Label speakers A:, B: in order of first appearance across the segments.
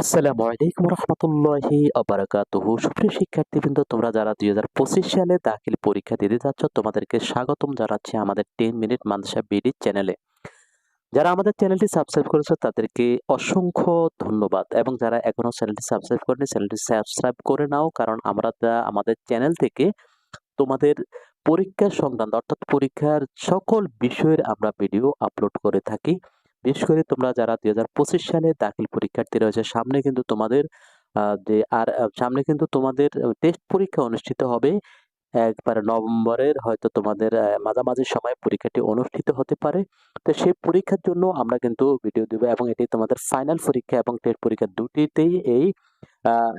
A: আসসালামু আলাইকুম রহমতুল্লাহি আবরাকাতুহু। সুপ্রিয় শিক্ষার্থীবৃন্দ, তোমরা যারা দুই হাজার পঁচিশ সালে দাখিল পরীক্ষা দিতে যাচ্ছ, তোমাদেরকে স্বাগতম জানাচ্ছি আমাদের টেন মিনিট মানসা বিডি চ্যানেলে। যারা আমাদের চ্যানেলটি সাবস্ক্রাইব করেছ, তাদেরকে অসংখ্য ধন্যবাদ। এবং যারা এখনও চ্যানেলটি সাবস্ক্রাইব করেনি, চ্যানেলটি সাবস্ক্রাইব করে নাও, কারণ আমরা আমাদের চ্যানেল থেকে তোমাদের পরীক্ষা সংক্রান্ত, অর্থাৎ পরীক্ষার সকল বিষয়ের আমরা ভিডিও আপলোড করে থাকি। বিশেষ করে তোমরা যারা দুই হাজার পঁচিশ সালে দাখিল পরীক্ষার্থী রয়েছে, সামনে কিন্তু তোমাদের যে আর সামনে কিন্তু তোমাদের টেস্ট পরীক্ষা অনুষ্ঠিত হবে। একবার নভেম্বরের হয়তো তোমাদের মাঝামাঝি সময় পরীক্ষাটি অনুষ্ঠিত হতে পারে। তো সেই পরীক্ষার জন্য আমরা কিন্তু ভিডিও দেবো এবং এটি তোমাদের ফাইনাল পরীক্ষা এবং টেস্ট পরীক্ষা দুটিতেই এই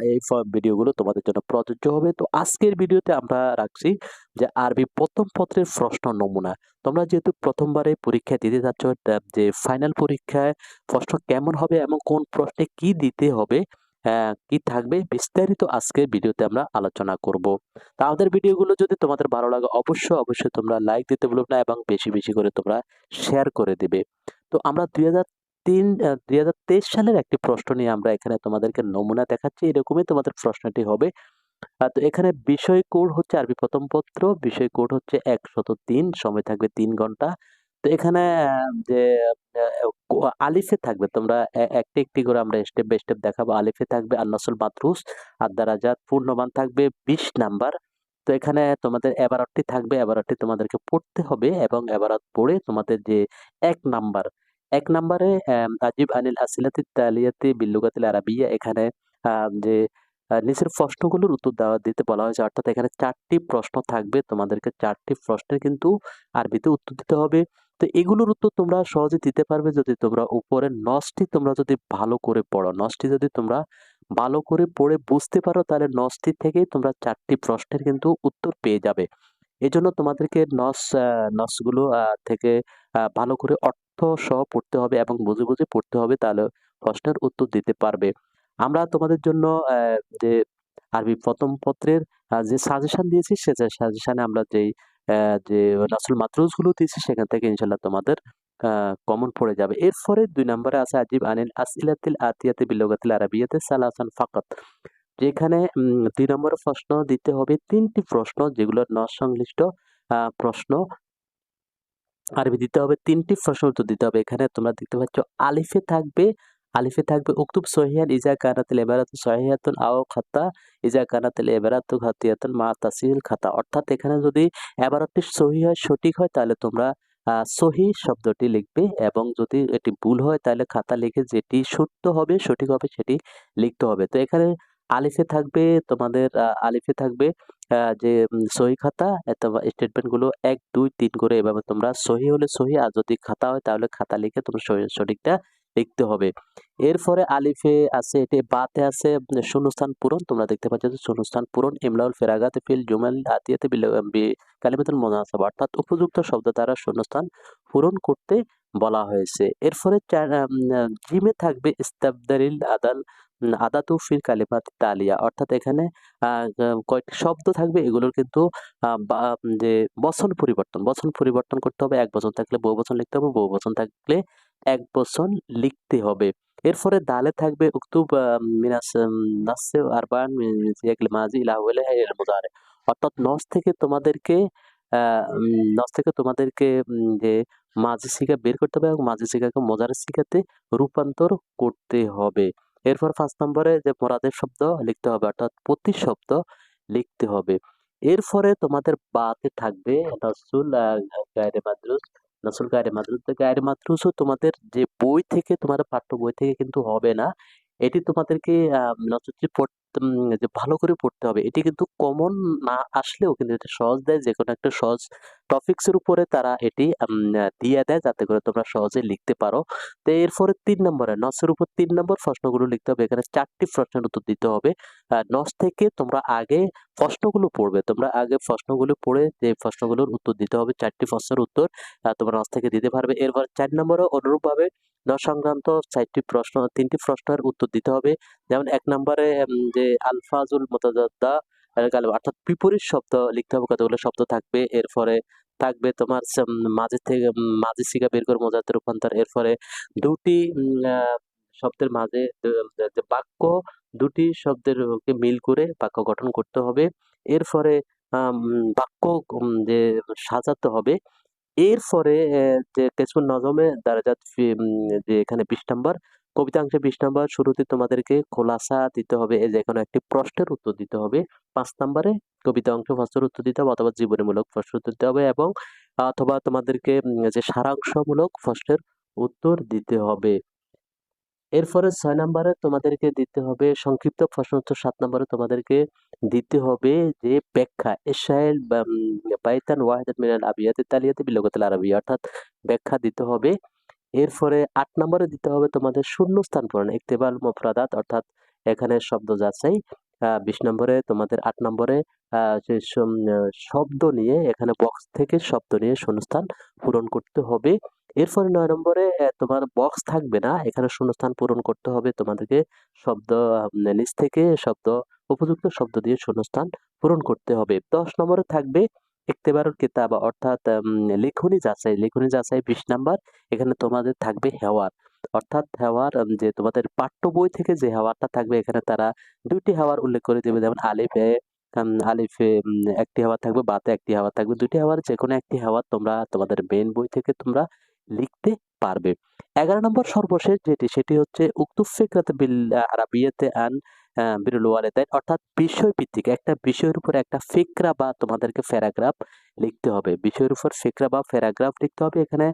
A: এই ভিডিওগুলো তোমাদের জন্য প্রযোজ্য হবে। তো আজকের ভিডিওতে আমরা রাখছি যে আরবি প্রথম পত্রের প্রশ্ন নমুনা। তোমরা যেহেতু প্রথমবারে পরীক্ষা দিতে যাচ্ছ যে ফাইনাল পরীক্ষায় প্রশ্ন কেমন হবে এবং কোন প্রশ্নে কি দিতে হবে কি থাকবে, বিস্তারিত আজকের ভিডিওতে আমরা আলোচনা করব। তা আমাদের ভিডিওগুলো যদি তোমাদের ভালো লাগে, অবশ্যই অবশ্যই তোমরা লাইক দিতে ভুলো না এবং বেশি বেশি করে তোমরা শেয়ার করে দিবে। তো আমরা দুই হাজার তিন দুই হাজার তেইশ সালের একটি প্রশ্ন নিয়ে আমরা এখানে তোমাদেরকে নমুনা দেখাচ্ছি। এরকমই তোমাদের প্রশ্নটি হবে। তো এখানে বিষয় কোড হচ্ছে আরবি প্রথম পত্র, বিষয় কোড হচ্ছে একশত তিন, সময় থাকবে তিন ঘণ্টা। তো এখানে যে আলিফে থাকবে, তোমরা একটি একটি করে আমরা স্টেপ বাই স্টেপ দেখাবো। আলিফে থাকবে আন্নাসুল মাতরুস দারাজাত পূর্ণমান থাকবে বিশ নাম্বার। তো এখানে তোমাদের এবারটি থাকবে এবারটি তোমাদেরকে পড়তে হবে এবং এবারত পড়ে তোমাদের যে এক নাম্বার এক নাম্বারে আজিব আনিল আসিলাতি তালিয়াতি বিল্লুগাতিল আরাবিয়া এখানে যে নিচের প্রশ্নগুলোর উত্তর দেওয়া, দিতে বলা হয়েছে। অর্থাৎ এখানে চারটি প্রশ্ন থাকবে। তোমাদেরকে চারটি প্রশ্নের কিন্তু আরবিতে উত্তর দিতে হবে। তো এগুলোর উত্তর তোমরা সহজে দিতে পারবে যদি তোমরা উপরে নসটি তোমরা যদি ভালো করে পড়ো। নসটি যদি তোমরা ভালো করে পড়ে বুঝতে পারো, তাহলে নসটি থেকেই তোমরা চারটি প্রশ্নের কিন্তু উত্তর পেয়ে যাবে। এই জন্য তোমাদেরকে নস নসগুলো থেকে ভালো করে অর্থ সহ পড়তে হবে এবং বুঝে বুঝে পড়তে হবে তাহলে প্রশ্নের উত্তর দিতে পারবে। আমরা তোমাদের জন্য যে আরবি প্রথম পত্রের যে সাজেশন দিয়েছি সে সাজেশনে আমরা যেই যে নাসুল মাত্রুজগুলো দিয়েছি সেখান থেকে ইনশাল্লাহ তোমাদের কমন পড়ে যাবে। এরপরে দুই নম্বরে আছে আজিব আনিল আসইলাতিল আতিয়াতে বিলোগাতিল আরাবিয়াতে সালাসান ফাকাত। যেখানে দুই নম্বরের প্রশ্ন দিতে হবে তিনটি প্রশ্ন যেগুলো নস সংশ্লিষ্ট আহ, প্রশ্ন। আরবি দিতে হবে, তিনটি প্রশ্ন উত্তর দিতে হবে। এখানে তোমরা দেখতে পাচ্ছ, আলিফে থাকবে আলিফে থাকবে উক্তুব সহিহান ইজা কানাতিল এবারাত সহিহাতুন আও খাতা, ইজা কানাতিল এবারাতু খাতিয়াতুন মা তাসিল খাতা। অর্থাৎ এখানে যদি এবারটি সহি হয়, সঠিক হয়, তাহলে তোমরা সহি শব্দটি লিখবে এবং যদি এটি ভুল হয়, তাহলে খাতা লিখে যেটি সত্য হবে, সঠিক হবে, সেটি লিখতে হবে। তো এখানে আলিফে থাকবে, তোমাদের আলিফে থাকবে যে সহি খাতা অথবা স্টেটমেন্টগুলো এক, দুই, তিন করে এভাবে তোমরা সহি হলে সহি, আর যদি খাতা হয় তাহলে খাতা লিখে তোমরা সঠিকটা লিখতে হবে। এরপরে আলিফে আছে, এটি বাতে আছে শূন্যস্থান পূরণ, তোমরা দেখতে পাচ্ছ যে শূন্যস্থান পূরণ, ইমলাউল ফেরাগাতে ফিল জুমাল আতিয়াতে কালিমাতুল মুনাসাবা, অর্থাৎ উপযুক্ত শব্দ দ্বারা শূন্যস্থান পূরণ করতে বলা হয়েছে। এরপরে জিমে থাকবে ইস্তাবদারিল আদাল আদাতু ফিল কালিমাত তালিয়া অর্থাৎ এখানে কয়েকটি শব্দ থাকবে। এগুলোর কিন্তু যে বচন পরিবর্তন বচন পরিবর্তন করতে হবে। এক বচন থাকলে বহু বচন লিখতে হবে, বহু বচন থাকলে এক বচন লিখতে হবে। এরপরে দালে থাকবে উক্তুব মিনাস নাসে আরবান সিয়াকিল মাজি ইলা ওয়ালা এর মুদারে অর্থাৎ নস থেকে তোমাদেরকে নস থেকে তোমাদেরকে যে মাঝি শিখা বের করতে হবে এবং মাঝি শিখাকে মজার শিখাতে রূপান্তর করতে হবে। এরপর পাঁচ নম্বরে যে মোরাদের শব্দ লিখতে হবে অর্থাৎ প্রতি শব্দ লিখতে হবে। এরপরে তোমাদের বাতে থাকবে নসুল গায়রে মাদ্রুস নসুল গায়রে মাদ্রুস। তো গায়রে মাদ্রুসও তোমাদের যে বই থেকে তোমাদের পাঠ্য বই থেকে কিন্তু হবে না। এটি তোমাদেরকে উম, যে ভালো করে পড়তে হবে, এটি কিন্তু কমন না আসলেও কিন্তু এটা সহজ দেয়, যে কোনো একটা সহজ টপিকস এর উপরে তারা এটি দিয়ে দেয়, যাতে করে তোমরা সহজে লিখতে পারো। তো এরপরে তিন নম্বরে নসের উপর তিন নম্বর প্রশ্নগুলো লিখতে হবে, এখানে চারটি প্রশ্নের উত্তর দিতে হবে। নস থেকে তোমরা আগে প্রশ্নগুলো পড়বে, তোমরা আগে প্রশ্নগুলো পড়ে যে প্রশ্নগুলোর উত্তর দিতে হবে, চারটি প্রশ্নের উত্তর তোমরা নস থেকে দিতে পারবে। এরপর চার নম্বরে অনুরূপভাবে নস সংক্রান্ত চারটি প্রশ্ন, তিনটি প্রশ্নের উত্তর দিতে হবে। যেমন এক নম্বরে যে আলফাজুল মোতাজাদ্দা কালিমা। অর্থাৎ বিপরীত শব্দ, লিখতে হবে কতগুলো শব্দ থাকবে। এরপরে থাকবে তোমার মাঝে থেকে মাঝে শিখা বের করে মোজাতে রূপান্তর। এরপরে দুটি শব্দের মাঝে বাক্য দুটি শব্দেরকে মিল করে বাক্য গঠন করতে হবে। এরপরে বাক্য যে সাজাতে হবে। এরপরে যে কিছু নজমে দারাজাত যে এখানে বিশ নাম্বার কবিতাংশে বিশ নাম্বার শুরুতে তোমাদেরকে খোলাসা দিতে হবে, এই যে কোনো একটি প্রশ্নের উত্তর দিতে হবে। পাঁচ নাম্বারে কবিতা অংশ প্রশ্নের উত্তর দিতে হবে অথবা জীবনীমূলক প্রশ্নের উত্তর দিতে হবে এবং অথবা তোমাদেরকে যে সারাংশমূলক প্রশ্নের উত্তর দিতে হবে। এরপরে ছয় নম্বরে তোমাদেরকে দিতে হবে, সংক্ষিপ্ত প্রশ্ন উত্তর সাত নম্বরে তোমাদেরকে দিতে হবে যে ব্যাখ্যা, এসাইল বাইতান ওয়াহিদাত মিনাল আবিয়াতে তালিয়াতে বিলগতাল আরবি অর্থাৎ ব্যাখ্যা দিতে হবে। এরপরে আট নম্বরে দিতে হবে তোমাদের শূন্যস্থান পূরণ ইকতেবাল মুফরাদাত, অর্থাৎ এখানে শব্দ যাচাই। বিশ নম্বরে তোমাদের আট নম্বরে শব্দ নিয়ে, এখানে বক্স থেকে শব্দ নিয়ে শূন্যস্থান পূরণ করতে হবে। এরপরে নয় নম্বরে তোমার বক্স থাকবে না, এখানে শূন্যস্থান পূরণ করতে হবে তোমাদেরকে শব্দ নিচ থেকে শব্দ, উপযুক্ত শব্দ দিয়ে শূন্যস্থান পূরণ করতে হবে। দশ নম্বরে থাকবে ইকতেবারুল কিতাব, অর্থাৎ লেখনি যাচাই লেখনি যাচাই বিশ নাম্বার, এখানে তোমাদের থাকবে হেওয়ার। অর্থাৎ হেওয়ার যে তোমাদের পাঠ্য বই থেকে যে হেওয়ারটা থাকবে, এখানে তারা দুইটি হাওয়ার উল্লেখ করে দেবে। যেমন আলিফে আলিফে একটি হাওয়ার থাকবে, বাতে একটি হাওয়ার থাকবে। দুটি হাওয়ার যে কোনো একটি হাওয়ার তোমরা, তোমাদের মেন বই থেকে তোমরা লিখতে পারবে। এগারো নম্বর সর্বশেষ যেটি, সেটি হচ্ছে, উক্ত ফিকরাত বিল আরাবিয়াতে আন বিরুল ওয়ালেদাইন, অর্থাৎ বিষয় ভিত্তিক একটা বিষয়ের উপর একটা ফিকরা বা তোমাদেরকে প্যারাগ্রাফ লিখতে হবে। বিষয়ের উপর ফিকরা বা প্যারাগ্রাফ লিখতে হবে। এখানে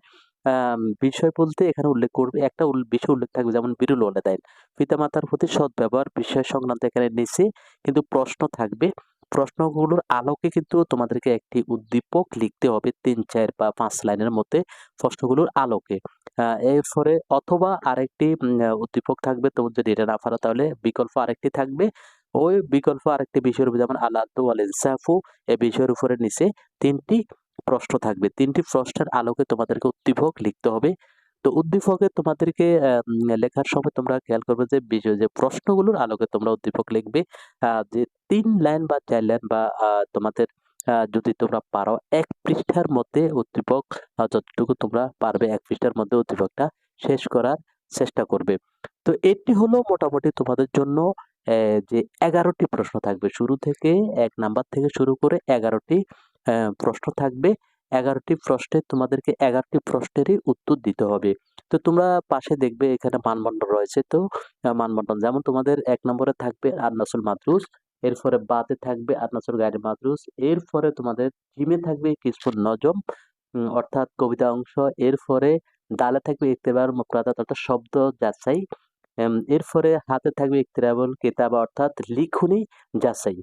A: বিষয় বলতে এখানে উল্লেখ করবে, একটা বিষয় উল্লেখ থাকবে, যেমন বিরুল ওয়ালেদাইন। পিতামাতার প্রতি সদ্ব্যবহার, বিষয় সংক্রান্ত এখানে নিচে কিন্তু প্রশ্ন থাকবে। প্রশ্নগুলোর আলোকে কিন্তু তোমাদেরকে একটি উদ্দীপক লিখতে হবে তিন, চার বা পাঁচ লাইনের মধ্যে প্রশ্নগুলোর আলোকে। এরপরে অথবা আরেকটি উদ্দীপক থাকবে তোমার যদি এটা না পারো তাহলে বিকল্প আরেকটি থাকবে। ওই বিকল্প আরেকটি বিষয়ের উপর যেমন আলাদু আল ইনসাফু এই বিষয়ের উপরে নিচে তিনটি প্রশ্ন থাকবে। তিনটি প্রশ্নের আলোকে তোমাদেরকে উদ্দীপক লিখতে হবে। তো উদ্দীপকে তোমাদেরকে লেখার সময় তোমরা খেয়াল করবে যে বিষয় যে প্রশ্নগুলোর আলোকে তোমরা উদ্দীপক লিখবে। যে তিন লাইন বা চার লাইন বা তোমাদের যদি তোমরা পারো, এক পৃষ্ঠার মধ্যে উদ্দীপক যতটুকু তোমরা পারবে, এক পৃষ্ঠার মধ্যে উদ্দীপকটা শেষ করার চেষ্টা করবে। তো এটি হলো মোটামুটি তোমাদের জন্য যে এগারোটি প্রশ্ন থাকবে। শুরু থেকে এক নাম্বার থেকে শুরু করে এগারোটি প্রশ্ন থাকবে। এগারোটি প্রশ্নে তোমাদেরকে এগারোটি প্রশ্নেরই উত্তর দিতে হবে। তো তোমরা পাশে দেখবে এখানে মানবন্ধন রয়েছে। তো মানবন্ধন যেমন তোমাদের এক নম্বরে থাকবে আন্নাসুল মাদ্রুস, এরপরে বাতে থাকবে আন্নাসুল গাইড মাদ্রুস, এরপরে তোমাদের জিমে থাকবে কিসমুল নজম অর্থাৎ কবিতা অংশ, এরপরে দালে থাকবে ইকতেবার মুকরাদাত অর্থাৎ শব্দ যাচাই এরপরে হাতে থাকবে ইকতেরাবুল কিতাবা অর্থাৎ লিখুনি যাচাই।